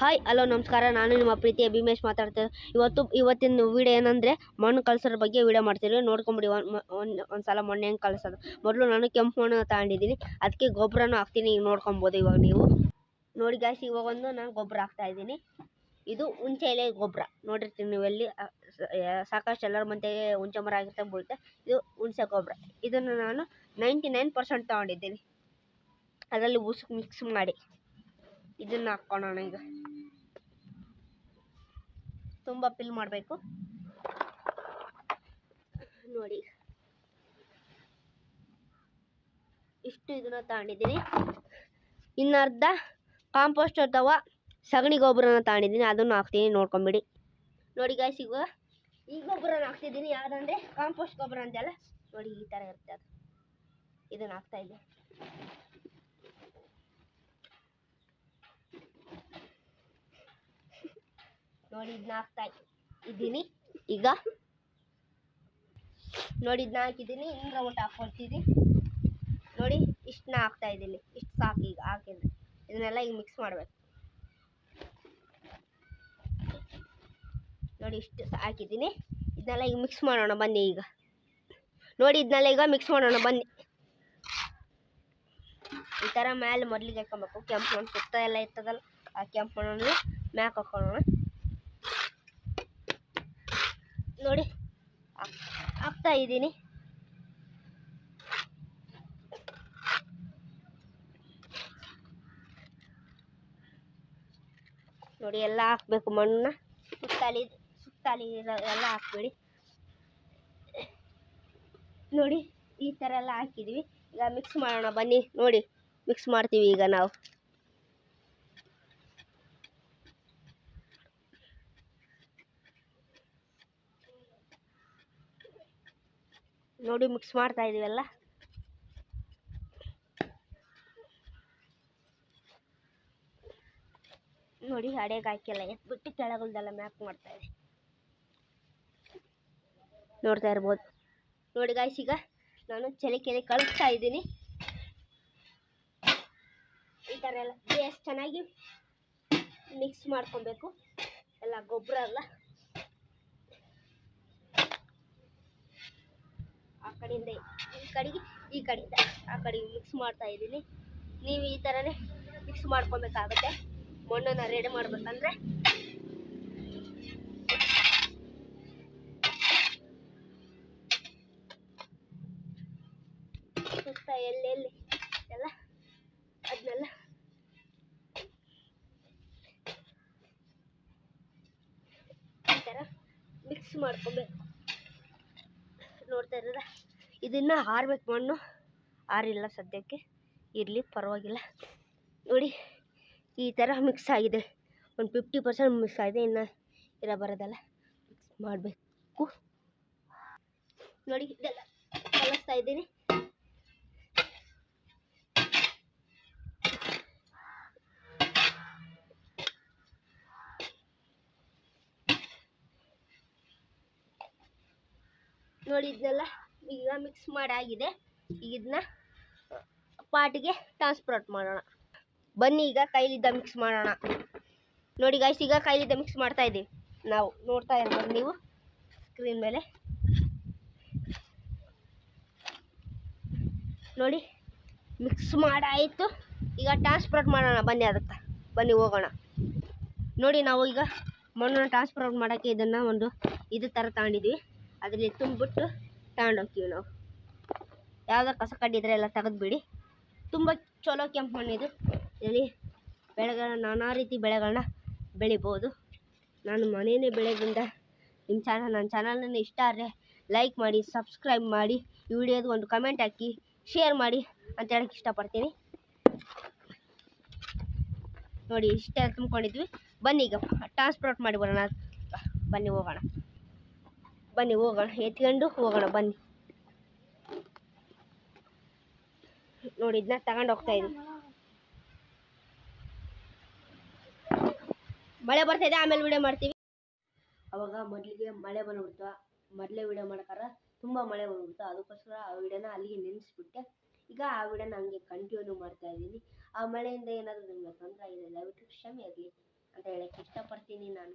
Hi hello ನಮಸ್ಕಾರ. ನಾನು ನಿಮ್ಮ ಪ್ರೀತಿಯ ಭೀಮೇಶ್ ಮಾತಾಡ್ತೇನೆ ಇವತ್ತು, ಇವತ್ತಿನ ವಿಡಿಯೋ ಏನಂದರೆ, ಮಣ್ಣು ಕಳ್ಸೋದ್ರ ಬಗ್ಗೆ ವಿಡಿಯೋ ಮಾಡ್ತೀವಿ ನೋಡ್ಕೊಂಬಿಡಿ, ಒಂದು ಒಂದು ಸಲ ಮಣ್ಣು ಹೆಂಗೆ ಕಳ್ಸೋದು. ಮೊದಲು ನಾನು ಕೆಂಪು ಮಣ್ಣು ತಗೊಂಡಿದ್ದೀನಿ. ಅದಕ್ಕೆ ಗೊಬ್ಬರನೂ ಹಾಕ್ತೀನಿ. ಈಗ ನೋಡ್ಕೊಬೋದು ಇವಾಗ ನೀವು. ನೋಡಿ ಗ್ಯಾಸ್ ಇವಾಗ ಒಂದು ನಾನು ಗೊಬ್ಬರ ಹಾಕ್ತಾ ಇದ್ದೀನಿ. ಇದು ಹುಂಚೆ ಎಲೆ ಗೊಬ್ಬರ ನೋಡಿರ್ತೀನಿ ನೀವು ಎಲ್ಲಿ ಸಾಕಷ್ಟು ಎಲ್ಲರ ಮನೆಗೆ ಹುಂಚೆ ಮರ ಆಗಿರ್ತಾ ಬೀಳುತ್ತೆ. ಇದು ಹುಣಸೆ ಗೊಬ್ಬರ ಇದನ್ನು ನಾನು ನೈಂಟಿ ನೈನ್ ಪರ್ಸೆಂಟ್ ತೊಗೊಂಡಿದ್ದೀನಿ. ಅದರಲ್ಲಿ ಉಸುಕು ಮಿಕ್ಸ್ ಮಾಡಿ. ಇದನ್ನು ಹಾಕ್ಕೊಳ್ಳೋಣ ಈಗ. ತುಂಬ ಫಿಲ್ ಮಾಡಬೇಕು. ನೋಡಿ. ಇಷ್ಟು ಇದನ್ನ ತಗೊಂಡಿದ್ದೀನಿ. ಇನ್ನು ಅರ್ಧ ಕಾಂಪೋಸ್ಟ್ ಅಥವಾ ಸಗಣಿ ಗೊಬ್ಬರನ ತಗೊಂಡಿದ್ದೀನಿ. ಅದನ್ನು ಹಾಕ್ತೀನಿ, ನೋಡ್ಕೊಂಬಿಡಿ. ನೋಡಿ ಗಾಯ್ಸ್ ಈಗ ಈ ಗೊಬ್ಬರನ ಹಾಕ್ತಿದ್ದೀನಿ. ಯಾವುದಂದ್ರೆ ಕಾಂಪೋಸ್ಟ್ ಗೊಬ್ಬರ ಅಂತೆಲ್ಲ ನೋಡಿ, ಈ ಥರ ಇರುತ್ತೆ ಅದು. ಇದನ್ನು ಹಾಕ್ತಾ ಇದ್ದೆ. ನೋಡಿ ಇದನ್ನ ಹಾಕ್ತಾ ಇದ್ದೀನಿ. ಈಗ ನೋಡಿ ಇದನ್ನ ಹಾಕಿದ್ದೀನಿ. ಇಂದ್ರ ಊಟ ಹಾಕ್ಕೊಳ್ತೀನಿ ನೋಡಿ ಇಷ್ಟನ್ನ ಹಾಕ್ತಾ ಇದ್ದೀನಿ. ಇಷ್ಟು ಸಾಕು ಈಗ ಹಾಕಿದ್ರೆ ಇದನ್ನೆಲ್ಲ ಈಗ ಮಿಕ್ಸ್ ಮಾಡಬೇಕು. ನೋಡಿ ಇಷ್ಟು ಹಾಕಿದ್ದೀನಿ. ಇದನ್ನೆಲ್ಲ ಈಗ ಮಿಕ್ಸ್ ಮಾಡೋಣ ಬನ್ನಿ ಈಗ. ನೋಡಿ ಇದನ್ನೆಲ್ಲ ಈಗ ಮಿಕ್ಸ್ ಮಾಡೋಣ ಬನ್ನಿ. ಈ ಥರ ಮೇಲೆ ಮೊದಲಿಗೆ ಹಾಕೊಬೇಕು ಕೆಂಪು ಮಣ್ಣು ಸುತ್ತ ಎಲ್ಲ ಇರ್ತದಲ್ಲ, ಆ ಕೆಂಪು ಮಣ್ಣು ಮ್ಯಾಕ್ ಹಾಕೊಳ್ಳೋಣ ನೋಡಿ ಹಾಕ್- ಹಾಕ್ತಾ ಇದ್ದೀನಿ. ನೋಡಿ, ಎಲ್ಲ ಹಾಕ್ಬೇಕು ಮಣ್ಣನ್ನ. ಸುತ್ತಲಿ ಸುತ್ತಲಿ ಎಲ್ಲ ಹಾಕ್ಬೇಡಿ. ನೋಡಿ, ಈ ಥರ ಎಲ್ಲ ಹಾಕಿದ್ವಿ. ಈಗ ಮಿಕ್ಸ್ ಮಾಡೋಣ ಬನ್ನಿ. ನೋಡಿ ಮಿಕ್ಸ್ ಮಾಡ್ತೀವಿ ಈಗ ನಾವು. ನೋಡಿ ಮಿಕ್ಸ್ ಮಾಡ್ತಾ ಇದೀವಲ್ಲ? ನೋಡಿ ಅಡೆಗೆ ಹಾಕಿಲ್ಲ, ಎತ್ಬಿಟ್ಟು ಕೆಳಗಲ್ದೆಲ್ಲ ಮ್ಯಾಪ್ ಮಾಡ್ತಾ ಇದೆ. ನೋಡ್ತಾ ಇರ್ಬೋದು. ನೋಡಿ ಗಾಯ್ಸ್ ಈಗ ನಾನು ಚಲಿಕೆಯಲ್ಲಿ ಕಳಿಸ್ತಾ ಇದ್ದೀನಿ. ಈ ಥರ ಎಲ್ಲ ಎಷ್ಟು ಚೆನ್ನಾಗಿ ಮಿಕ್ಸ್ ಮಾಡ್ಕೊಬೇಕು. ಎಲ್ಲ ಗೊಬ್ಬರ ಎಲ್ಲ. ಆ ಕಡೆಯಿಂದ ಈ ಕಡೆಗೆ, ಈ ಕಡೆಯಿಂದ ಆ ಕಡೆಗೆ ಮಿಕ್ಸ್ ಮಾಡ್ತಾ ಇದ್ದೀನಿ. ನೀವು ಈ ಥರನೇ ಮಿಕ್ಸ್ ಮಾಡ್ಕೊಬೇಕಾಗುತ್ತೆ. ಮಣ್ಣನ್ನು ರೆಡಿ ಮಾಡ್ಬೇಕಂದ್ರೆ. ಸುತ್ತ ಎಲ್ಲೆಲ್ಲಿ ಎಲ್ಲ ಅದನ್ನೆಲ್ಲ ಈ ಥರ ಮಿಕ್ಸ್ ಮಾಡ್ಕೊಬೇಕು. ಇದನ್ನ ಇದನ್ನು ಹಾರ್ಬೇಕು ಮಣ್ಣು. ಹಾರಿಲ್ಲ ಸದ್ಯಕ್ಕೆ. ಇರಲಿ, ಪರವಾಗಿಲ್ಲ. ನೋಡಿ, ಈ ಥರ ಮಿಕ್ಸ್ ಆಗಿದೆ. ಒಂದು ಫಿಫ್ಟಿ ಪರ್ಸೆಂಟ್ ಮಿಕ್ಸ್ ಆಗಿದೆ. ಇನ್ನು ಇರ ಬರೋದಲ್ಲ ಮಿಕ್ಸ್ ಮಾಡಬೇಕು. ನೋಡಿ, ಇದೆಲ್ಲ ಕಲಿಸ್ತಾ ಇದ್ದೀನಿ. ನೋಡಿ ಇದನ್ನೆಲ್ಲ ಈಗ ಮಿಕ್ಸ್ ಮಾಡಾಗಿದೆ. ಈಗ ಇದನ್ನ ಪಾಟಿಗೆ ಟ್ರಾನ್ಸ್ಪೋರ್ಟ್ ಮಾಡೋಣ. ಬನ್ನಿ ಈಗ ಕೈಲಿದ್ದ ಮಿಕ್ಸ್ ಮಾಡೋಣ. ನೋಡಿ ಗಾಯ್ಸ್ ಈಗ ಕೈಲಿದ್ದ ಮಿಕ್ಸ್ ಮಾಡ್ತಾ ಇದ್ದೀವಿ. ನಾವು ನೋಡ್ತಾ ಇರ್ಬೋದು ನೀವು ಸ್ಕ್ರೀನ್ ಮೇಲೆ. ನೋಡಿ ಮಿಕ್ಸ್ ಮಾಡಾಯಿತು. ಈಗ ಟ್ರಾನ್ಸ್ಪೋರ್ಟ್ ಮಾಡೋಣ. ಬನ್ನಿ ಅದಕ್ಕೆ. ಬನ್ನಿ ಹೋಗೋಣ. ನೋಡಿ ನಾವು ಈಗ ಮಣ್ಣನ್ನು ಟ್ರಾನ್ಸ್ಪೋರ್ಟ್ ಮಾಡೋಕ್ಕೆ ಇದನ್ನು ಒಂದು ಇದು ಥರ ತಗೊಂಡಿದ್ವಿ ಅದರಲ್ಲಿ ತುಂಬಿಬಿಟ್ಟು ತಗೊಂಡೋಗ್ತೀವಿ ನಾವು. ಯಾವುದೋ ಕಸ ಕಡ್ಡಿದ್ರೆ ಎಲ್ಲ ತೆಗೆದ್ಬಿಡಿ. ತುಂಬ ಚಲೋ ಕೆಂಪು ಮಣ್ಣಿದು. ಇಲ್ಲಿ ಬೆಳೆಗಳನ್ನ ನಾನಾ ರೀತಿ ಬೆಳೆಗಳನ್ನ ಬೆಳಿಬೋದು. ನಾನು ಮನೆಯೇ ಬೆಳೆದಿಂದ ನಿಮ್ಮ ಚಾನಲ್ ನನ್ನ ಚಾನಲನ್ನು ಇಷ್ಟ ಆದರೆ ಲೈಕ್ ಮಾಡಿ ಸಬ್ಸ್ಕ್ರೈಬ್ ಮಾಡಿ, ಈ ವಿಡಿಯೋದು ಒಂದು ಕಮೆಂಟ್ ಹಾಕಿ ಶೇರ್ ಮಾಡಿ ಅಂತ ಹೇಳಕ್ಕೆ ಇಷ್ಟಪಡ್ತೀನಿ. ನೋಡಿ, ಇಷ್ಟೆಲ್ಲ ತುಂಬ್ಕೊಂಡಿದ್ವಿ. ಬನ್ನಿ ಈಗ ಟ್ರಾನ್ಸ್ಪೋರ್ಟ್ ಮಾಡಿ ಬರೋಣ. ಬನ್ನಿ, ಹೋಗೋಣ. ಬನ್ನಿ, ಹೋಗೋಣ. ಎತ್ಕೊಂಡು ಹೋಗೋಣ, ಬನ್ನಿ. ನೋಡಿ, ಇದನ್ನ ತಗೊಂಡು ಹೋಗ್ತಾ ಇದ್ದೀನಿ. ಮಳೆ ಬರ್ತಾ ಇದೆ, ಆಮೇಲೆ ವಿಡಿಯೋ ಮಾಡ್ತೀವಿ. ಅವಾಗ ಮೊದಲಿಗೆ ಮಳೆ ಬಂದ್ಬಿಡ್ತು. ಮೊದಲೇ ವಿಡಿಯೋ ಮಾಡ್ಕಾರ ತುಂಬ ಮಳೆ ಬಂದ್ಬಿಡ್ತು. ಅದಕ್ಕೋಸ್ಕರ ಆ ವಿಡಿಯೋನ ಅಲ್ಲಿಗೆ ನೆನೆಸ್ಬಿಟ್ಟೆ ಈಗ ಆ ವಿಡಿಯೋನ ಹಂಗೆ ಕಂಟಿನ್ಯೂ ಮಾಡ್ತಾ ಇದ್ದೀನಿ. ಆ ಮಳೆಯಿಂದ ಏನಾದರೂ ನಿಮಗೆ ತೊಂದರೆ ಆಗಿದೆ ದಯವಿಟ್ಟು ಕ್ಷಮೆ ಆಗಲಿ ಅಂತ ಹೇಳಕ್ಕೆ ಇಷ್ಟಪಡ್ತೀನಿ ನಾನು.